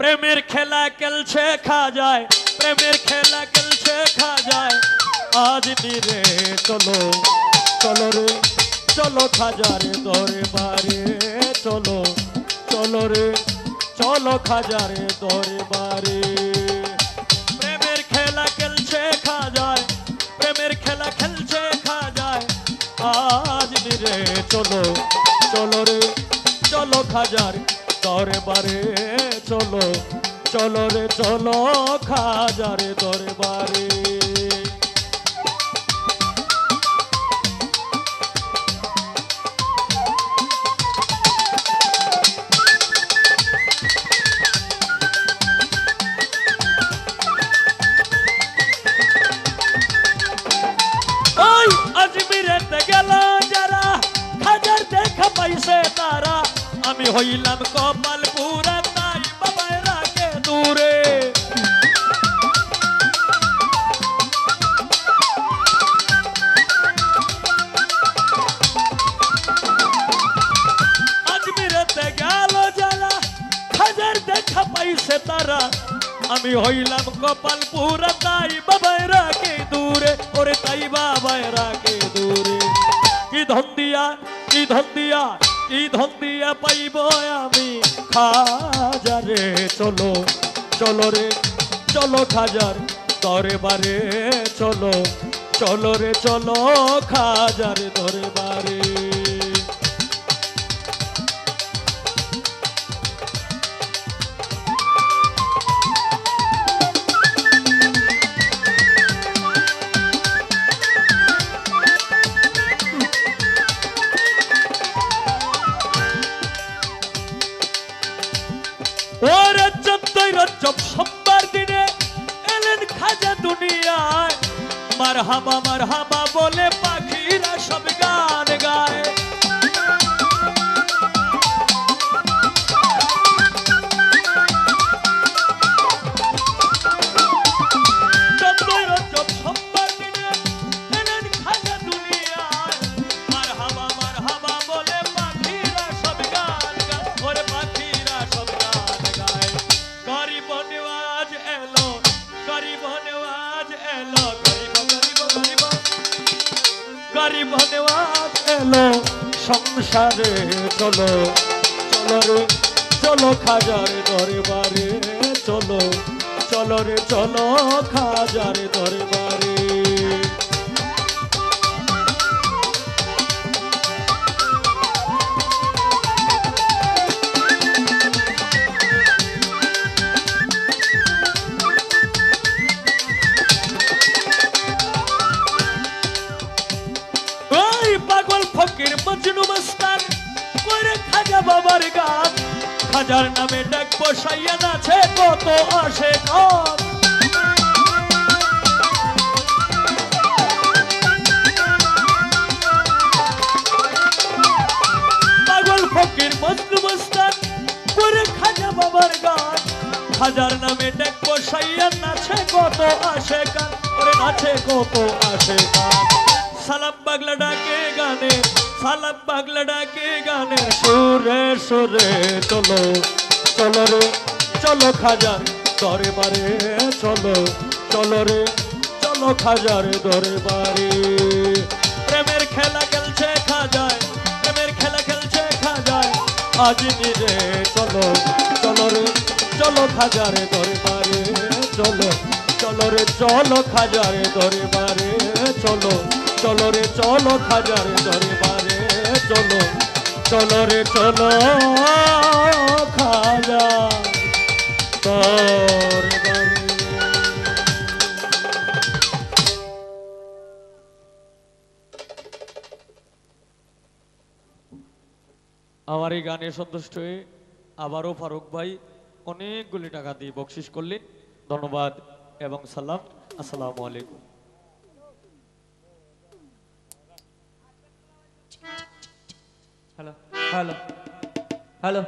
প্রেমের খেলা খেলছে, খা যায়। প্রেমের খেলা খেলছে, খা যায়। আজ নিরে চলো চলো রে, চলো খাজারে দরে বারে। চলো চলো রে, চলো খাজারে দরে বারে। প্রেমের খেলা খেলছে, খা যায়। প্রেমের খেলা খেলছে, খা যায়। আজ নিরে চলো চলো রে, চলো খাজার দরবারে চলো চলো রে চলো খাজারে দরবারে। আজমিরেতে গেল যারা হাজার দেখা পাইছে তারা। আমি হইলাম কপাল পুরা তাই বাবায় রাখে দূরে। আজমিরেতে গেল যারা হাজার দেখা পাইছে আমি হইলাম কপাল পুরা তাই বাবায় রাখে দূরে, ওরে তাই বাবায় রাখে দূরে। কি ধন দিয়া, কি ধন দিয়া কি ধন দিয়া পাইব আমি। খাজারে চলো চলো রে, চলো খাজার দরবারে, চলো চলো রে, চলো খাজার দরবারে ওরে চোদ্দই রজব সোমবার দিনে এলেন খাজা দুনিয়ায়। মার হাবা মার হাবা বলে পাখিরা সব গান গায়। গরিব নেওয়াজ এলো, সংসারে চলো চলো রে, চলো খাজার দরবারে, চলো চলো রে, চলো খাজার দরবারে। মস্তান করে খাজা বাবার গান। খাজার নামে ডাক বসাইয়া নাছে কত আসে কম পাগল ফকির, মজনু মস্তান, করে খাজা বাবার গান। খাজার নামে ডাক বসাইয়া নাছে কত আসে গান। ওরে নাচে, কত আসে গান। সালাম পাগলা ডাকে গানে সালাম পাগলা ডাকে গানে, সুরে সুরে চলো চলো রে, চলো খাজার দরবারে, চলো চলো রে, চলো খাজার দরবারে। প্রেমের খেলা খেলছে খাজায়, প্রেমের খেলা খেলছে খাজায়, আজ নিরে চলো চলো রে, চলো খাজারে দরবারে, চলো চলো রে, চলো খাজারে দরবারে, চলো। চলো রে, চলো খাজারে দরবারে, চলো চলো রে, চলো খাজা আমার এই গানে সন্তুষ্ট হয়ে আবারও ফারুক ভাই অনেকগুলি টাকা দিয়ে বকশিস করলেন। ধন্যবাদ এবং সালাম। আসসালামু আলাইকুম। Hello. Hello. Hello.